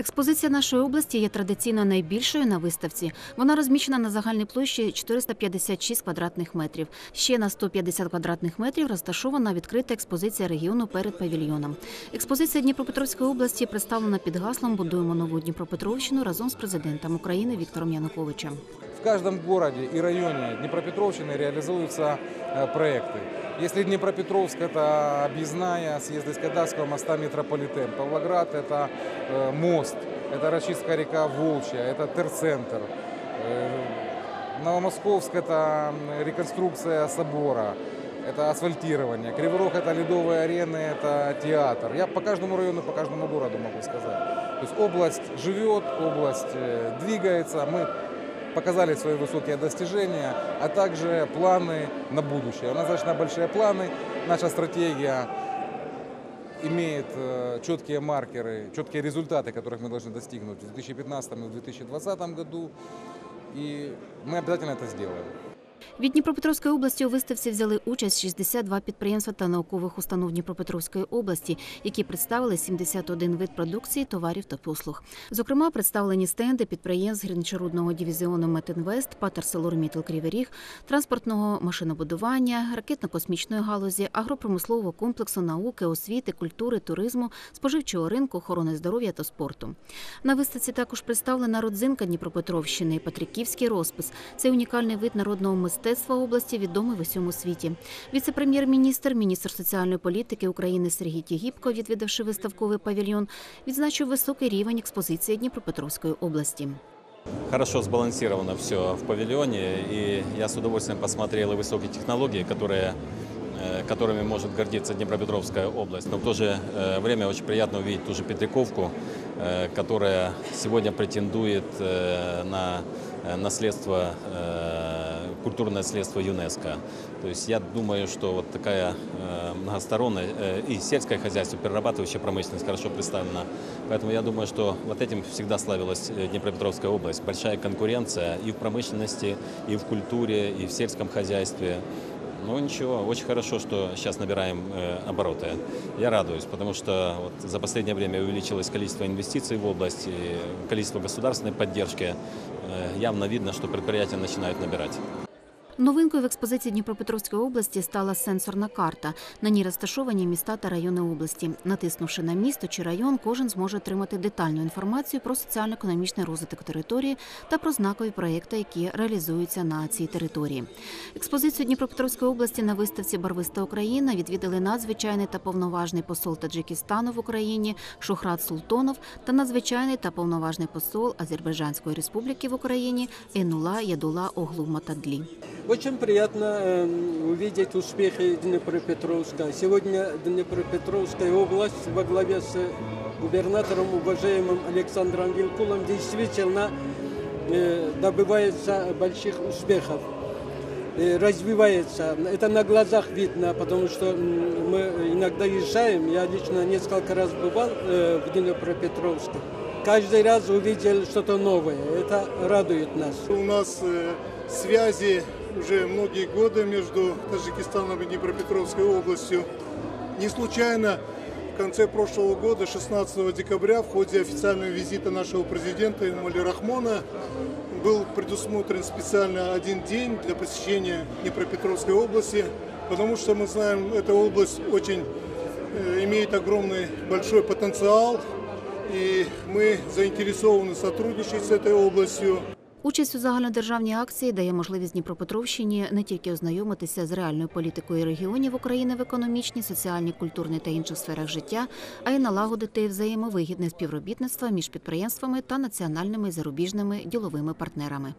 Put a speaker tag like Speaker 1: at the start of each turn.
Speaker 1: Експозиція нашої області є традиційно найбільшою на виставці. Вона розміщена на загальній площі 456 квадратних метрів. Ще на 150 квадратних метрів розташована відкрита експозиція регіону перед павільйоном. Експозиція Дніпропетровської області представлена під гаслом Будуємо нову Дніпропетровщину разом з президентом України Віктором Януковичем.
Speaker 2: В каждом городе и районе Днепропетровщины реализуются э, проекты. Если Днепропетровск – это объездная съезд из Кадавского моста метрополитен, Павлоград – это э, мост, это расчистка река Волчья, это терцентр. Э, Новомосковск – это реконструкция собора, это асфальтирование. Кривой Рог – это ледовые арены, это театр. Я по каждому району, по каждому городу могу сказать. То есть область живет, область э, двигается. Мы показали свои высокие достижения, а также планы на будущее. У нас достаточно большие планы. Наша стратегия имеет э, четкие маркеры, четкие результаты, которых мы должны достигнуть в 2015 и в 2020 году. И мы обязательно это сделаем.
Speaker 1: Від Дніпропетровської області у виставці взяли участь 62 підприємства та наукових установ Дніпропетровської області, які представили 71 вид продукції, товарів та послуг. Зокрема, представлені стенди підприємств гірничорудного дивізіону Метинвест, Патерселормітл Кривий Ріг, транспортного машинобудування, ракетно-космічної галузі, агропромислового комплексу науки, освіти, культури, туризму, споживчого ринку, охорони здоров'я та спорту. На виставці також представлена родзинка Дніпропетровщини, Патриківський розпис. Це унікальний вид народного мистецтва області, відомий в усьому світі. Віце-прем'єр-міністр, міністр соціальної політики України Сергій Тігіпко, відвідавши виставковий павільйон, відзначив високий рівень експозиції Дніпропетровської області.
Speaker 3: Хорошо сбалансировано все в павильоне, и я с удовольствием посмотрел и высокие технологии, которые, э, которыми может гордиться Днепропетровская область. Но в то же э, время очень приятно увидеть ту же Петриковку, э, которая сегодня претендует э, на э, наследство, э, культурное наследство ЮНЕСКО. То есть я думаю, что вот такая э, многосторонняя э, и сельское хозяйство, перерабатывающая промышленность хорошо представлена. Поэтому я думаю, что вот этим всегда славилась э, Днепропетровская область. Большая конкуренция и в промышленности, и в культуре, и в сельском хозяйстве. Ну ничего, очень хорошо, что сейчас набираем э, обороты. Я радуюсь, потому что вот за последнее время увеличилось количество инвестиций в область, и количество государственной поддержки. Э, явно видно, что предприятия начинают набирать.
Speaker 1: Новинкою в експозиції Дніпропетровської області стала сенсорна карта. На ній розташовані міста та райони області. Натиснувши на місто чи район, кожен зможе отримати детальну інформацію про соціально-економічний розвиток території та про знакові проекти, які реалізуються на цій території. Експозицію Дніпропетровської області на виставці Барвиста Україна відвідали надзвичайний та повноважний посол Таджикистану в Україні Шухрат Султонов та надзвичайний та повноважний посол Азербайджанської республіки в Україні Енула Ядула Оглу Матадлі.
Speaker 4: Очень приятно э, увидеть успехи Днепропетровска. Сегодня Днепропетровская область во главе с губернатором, уважаемым Александром Вилкулом, действительно э, добивается больших успехов. Э, развивается. Это на глазах видно, потому что мы иногда езжаем. Я лично несколько раз бывал э, в Днепропетровске. Каждый раз увидел что-то новое. Это радует нас.
Speaker 5: У нас э, связи уже многие годы между Таджикистаном и Днепропетровской областью. Не случайно в конце прошлого года, 16 декабря, в ходе официального визита нашего президента Эмали Рахмона, был предусмотрен специально один день для посещения Днепропетровской области, потому что мы знаем, эта область очень э, имеет огромный большой потенциал, и мы заинтересованы сотрудничать с этой областью.
Speaker 1: Участь у загальнодержавній акції дає можливість Дніпропетровщині не тільки ознайомитися з реальною політикою регіонів України в економічній, соціальній, культурній та інших сферах життя, а й налагодити взаємовигідне співробітництво між підприємствами та національними зарубіжними діловими партнерами.